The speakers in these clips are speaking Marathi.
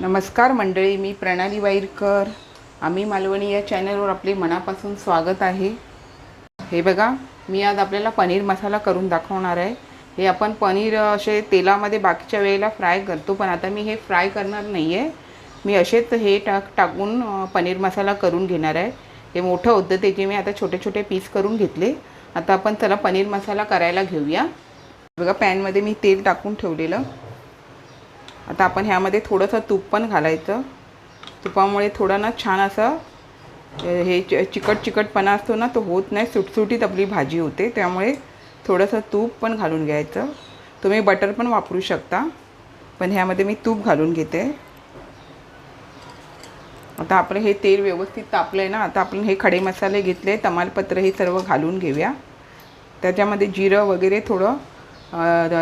नमस्कार मंडळी मी प्रणाली वाईरकर. आम्ही मालवणी या चॅनलवर आपले मनापासून स्वागत आहे. हे बघा मी आज आपल्याला पनीर मसाला करून दाखवणार आहे. हे आपण पनीर असे तेलामध्ये बाकीच्या वेळेला फ्राय करतो पण आता मी हे फ्राय करणार नाही आहे मी असेच हे टाक टाकून पनीर मसाला करून घेणार आहे. हे मोठं होतं त्याचे मी आता छोटे छोटे पीस करून घेतले. आता आपण चला पनीर मसाला करायला घेऊया. बघा पॅनमध्ये मी तेल टाकून ठेवलेलं. आता आपण ह्यामध्ये थोडंसं तूप पण घालायचं. तुपामुळे थोडं ना छान असं हे च- चिकट चिकटपणा असतो ना तो होत नाही. सुटसुटीत आपली भाजी होते. त्यामुळे थोडंसं तूप पण घालून घ्यायचं. तुम्ही बटर पण वापरू शकता. पण ह्यामध्ये मी तूप घालून घेते. आता आपलं हे तेल व्यवस्थित तापलं आहे ना आता आपण हे खडे मसाले घेतले तमालपत्र हे सर्व घालून घेऊया. त्याच्यामध्ये जिरं वगैरे थोडं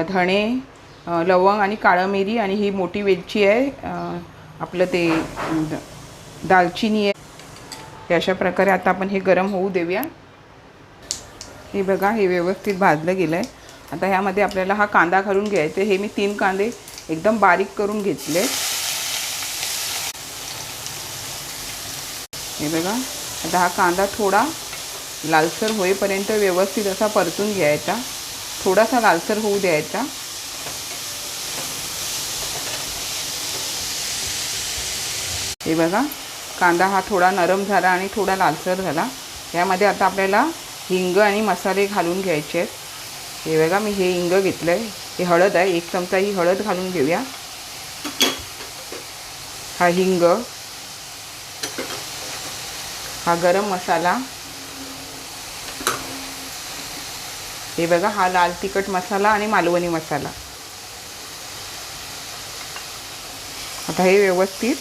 धणे लवंग आणि काळं मिरी आणि ही मोठी वेलची आहे. आपलं ते दालचिनी आहे. हे अशा प्रकारे आता आपण हे गरम होऊ देऊया. हे बघा हे व्यवस्थित भाजलं गेलं आहे आता ह्यामध्ये आपल्याला हा कांदा घालून घ्यायचा हे मी तीन कांदे एकदम बारीक करून घेतले. हे बघा आता हा कांदा थोडा लालसर होईपर्यंत व्यवस्थित असा परतून घ्यायचा. थोडासा लालसर होऊ द्यायचा. हे बघा कांदा हा थोडा नरम झाला आणि थोडा लालसर झाला. यामध्ये आता आपल्याला हिंग आणि मसाले घालून घ्यायचे आहेत. हे बघा मी हे हिंग घेतलं आहे हे हळद आहे एक चमचा ही हळद घालून घेऊया. हा हिंग हा गरम मसाला. हे बघा हा लाल तिखट मसाला आणि मालवणी मसाला. आता हे व्यवस्थित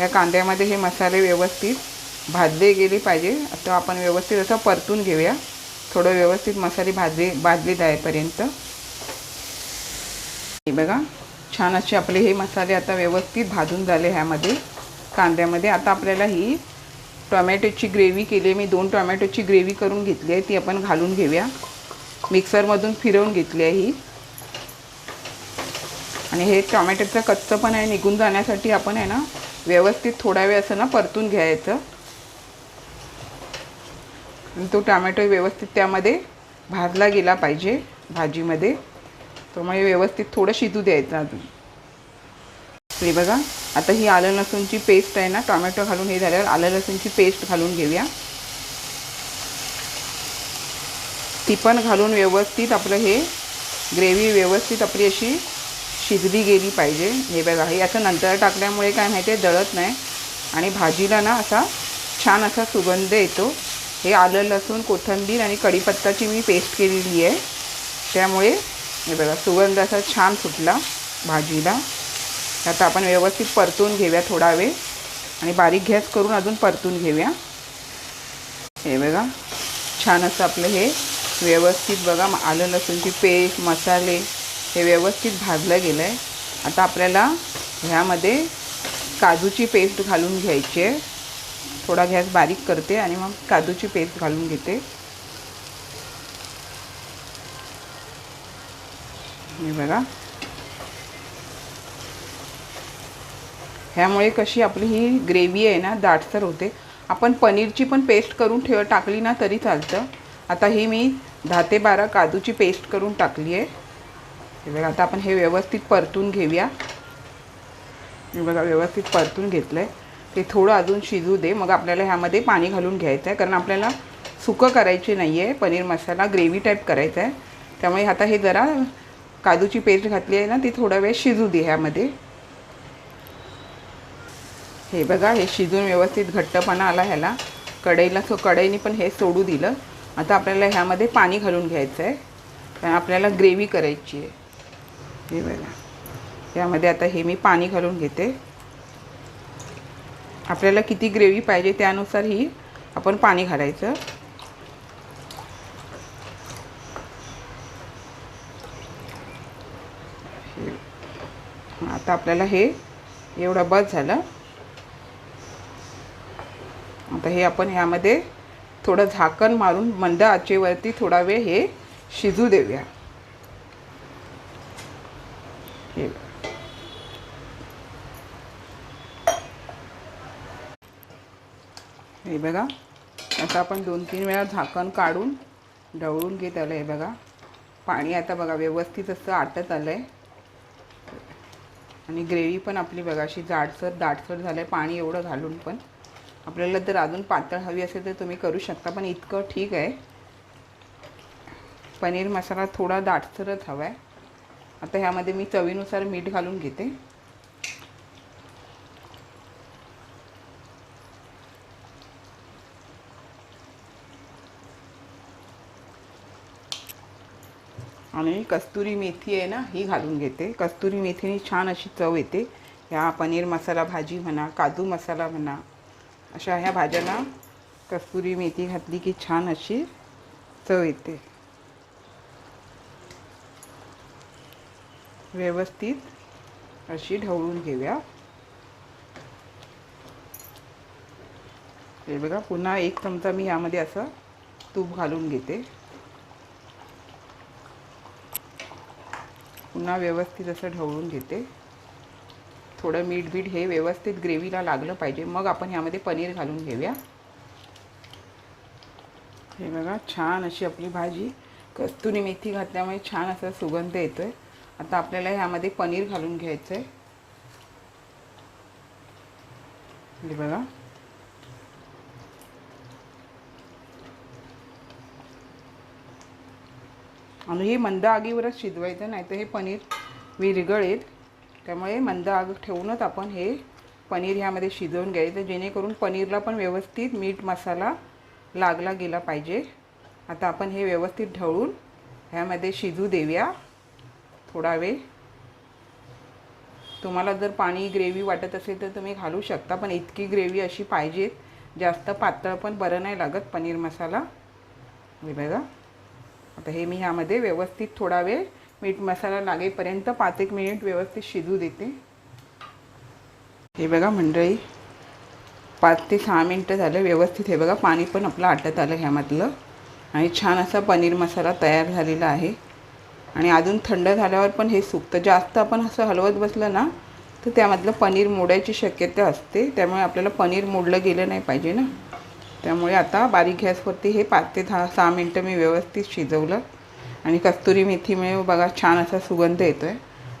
या कांद्यामध्ये हे मसाले व्यवस्थित भाजले गेले पाहिजे. आता आपण व्यवस्थित असं परतून घेऊया. थोडं व्यवस्थित मसाले भाजले भाजले जाईपर्यंत. हे बघा छान असे आपले हे मसाले आता व्यवस्थित भाजून झाले ह्यामध्ये कांद्यामध्ये. आता आपल्याला ही टोमॅटोची ग्रेव्ही केली मी दोन टोमॅटोची ग्रेव्ही करून घेतली आहे. ती आपण घालून घेऊया. मिक्सरमधून फिरवून घेतली आहे ही. आणि हे टोमॅटोचं कच्चं पण आहे. निघून जाण्यासाठी आपण आहे ना व्यवस्थित थोडा वेळ असं ना परतून घ्यायचं. तो टोमॅटो व्यवस्थित त्यामध्ये भाजला गेला पाहिजे भाजीमध्ये. त्यामुळे व्यवस्थित थोडं शिजू द्यायचं अजून. हे बघा आता ही आलं लसूणची पेस्ट आहे ना टोमॅटो घालून हे झाल्यावर आलं लसूणची पेस्ट घालून घेऊया. ती पण घालून व्यवस्थित आपलं हे ग्रेव्ही व्यवस्थित आपली अशी शिजली गेली पाहिजे हे बघा हे असं नंतर टाकल्यामुळे काय माहिती आहे दळत नाही. आणि भाजीला ना असा छान असा सुगंध येतो. हे आलं लसूण कोथिंबीर आणि कढीपत्ताची मी पेस्ट केलेली आहे. त्यामुळे हे बघा सुगंध असा छान सुटला भाजीला. आता आपण व्यवस्थित परतून घेऊया थोडा वेळ. आणि बारीक गॅस करून अजून परतून घेऊया. हे बघा छान असं आपलं हे व्यवस्थित बघा. आलं लसूणची पेस्ट मसाले हे व्यवस्थित भाजलं गेलं आहे आता आपल्याला ह्यामध्ये काजूची पेस्ट घालून घ्यायची आहे. थोडा गॅस बारीक करते आणि मग काजूची पेस्ट घालून घेते. हे बघा. ह्यामुळे कशी आपली ही ग्रेव्ही आहे ना दाटसर होते. आपण पनीरची पण पेस्ट करून ठेव टाकली ना तरी चालतं. आता ही मी दहा ते बारा काजूची पेस्ट करून टाकली आहे. हे बघा आता आपण हे व्यवस्थित परतून घेऊया. हे बघा व्यवस्थित परतून घेतलं आहे ते थोडं अजून शिजू दे. मग आपल्याला ह्यामध्ये पाणी घालून घ्यायचं आहे कारण आपल्याला सुकं करायचे नाही आहे पनीर मसाला ग्रेव्ही टाईप करायचा आहे त्यामुळे आता हे जरा काजूची पेस्ट घातली आहे ना ती थोडा वेळ शिजू दे ह्यामध्ये. हे बघा हे शिजून व्यवस्थित घट्टपणा आला ह्याला. कढईला सो कढईने पण हे सोडू दिलं. आता आपल्याला ह्यामध्ये पाणी घालून घ्यायचं आहे कारण आपल्याला ग्रेव्ही करायची आहे. हे बघा. यामध्ये आता हे मी पाणी घालून घेते. आपल्याला किती ग्रेव्ही पाहिजे त्यानुसार ही आपण पाणी घालायचं. आता आपल्याला हे एवढं बस झालं. आता हे आपण ह्यामध्ये थोडं झाकण मारून मंद आचेवरती थोडा वेळ हे शिजू देऊया. हे हे बघा आता आपण दोन तीन वेळा झाकण काढून ढवळून घेत आलं आहे बघा. पाणी आता बघा व्यवस्थित असं आटत आलं आहे आणि ग्रेव्ही पण आपली बघा अशी जाडसर दाटसर झालं आहे पाणी एवढं घालून पण. आपल्याला जर अजून पातळ हवी असेल तर तुम्ही करू शकता पण इतकं ठीक आहे. पनीर मसाला थोडा दाटसरच हवा आहे आता ह्यामध्ये मी चवीनुसार मीठ घालून घेते. आणि कस्तुरी मेथी आहे ना ही घालून घेते. कस्तुरी मेथीने छान अशी चव येते. ह्या पनीर मसाला भाजी म्हणा काजू मसाला म्हणा अशा ह्या भाज्यांना कस्तुरी मेथी घातली की छान अशी चव येते. व्यवस्थित अशी ढवळून घेऊया. हे बघा पुन्हा एक चमचा मी यामध्ये असं तूप घालून घेते. पुन्हा व्यवस्थित असं ढवळून घेते. थोडं मीठ बीठ हे व्यवस्थित ग्रेव्हीला लागलं पाहिजे. मग आपण ह्यामध्ये पनीर घालून घेऊया. हे बघा छान अशी आपली भाजी. कस्तुरी मेथी घातल्यामुळे छान असा सुगंध येतो आहे आता आपल्याला ह्यामध्ये पनीर घालून घ्यायचं आहे बघा. आणि हे मंद आगीवरच शिजवायचं नाही तर हे पनीर विरघळेल. त्यामुळे मंद आग ठेवूनच आपण हे पनीर ह्यामध्ये शिजवून घ्यायचं जेणेकरून पनीरला पण व्यवस्थित मीठ मसाला लागला गेला पाहिजे. आता आपण हे व्यवस्थित ढवळून ह्यामध्ये शिजू देऊया. थोडा वेळ तुम्हाला जर पाणी ग्रेव्ही वाटत असेल तर तुम्ही घालू शकता पण इतकी ग्रेव्ही अशी पाहिजे. जास्त पातळ पण बरं नाही लागत पनीर मसाला. हे बघा. आता हे मी ह्यामध्ये व्यवस्थित थोडा वेळ मीठ मसाला लागेपर्यंत पाच एक मिनिट व्यवस्थित शिजू देते. हे बघा मंडळी पाच ते सहा मिनटं झालं व्यवस्थित. हे बघा पाणी पण आपलं आटत आलं ह्यामधलं. आणि छान असा पनीर मसाला तयार झालेला आहे. आणि अजून थंड झाल्यावर पण हे सुकतं. जास्त आपण असं हलवत बसलं ना तर त्यामधलं पनीर मोडायची शक्यता असते. त्यामुळे आपल्याला पनीर मोडलं गेलं नाही पाहिजे ना. त्यामुळे आता बारीक गॅसवरती हे पाच ते दहा सहा मिनटं मी व्यवस्थित शिजवलं. आणि कस्तुरी मेथीमुळे बघा छान असा सुगंध येतो आहे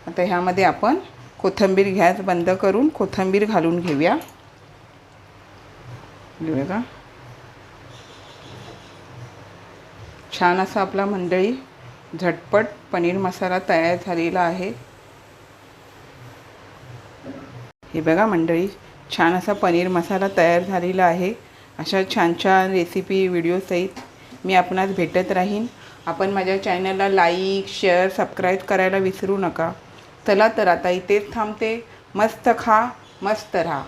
आता ह्यामध्ये आपण कोथिंबीर गॅस बंद करून कोथिंबीर घालून घेऊया. बघा. छान असा आपला मंडळी झटपट पनीर मसाला तयार झालेला आहे. हे बघा मंडळी छान असा पनीर मसाला तयार झालेला आहे. अशा छान छान रेसिपी व्हिडिओसहित मी आपणास भेटत राहीन. आपण माझ्या चॅनलला लाईक शेअर सबस्क्राईब करायला विसरू नका. चला तर आता इथेच थांबते. मस्त खा मस्त राहा.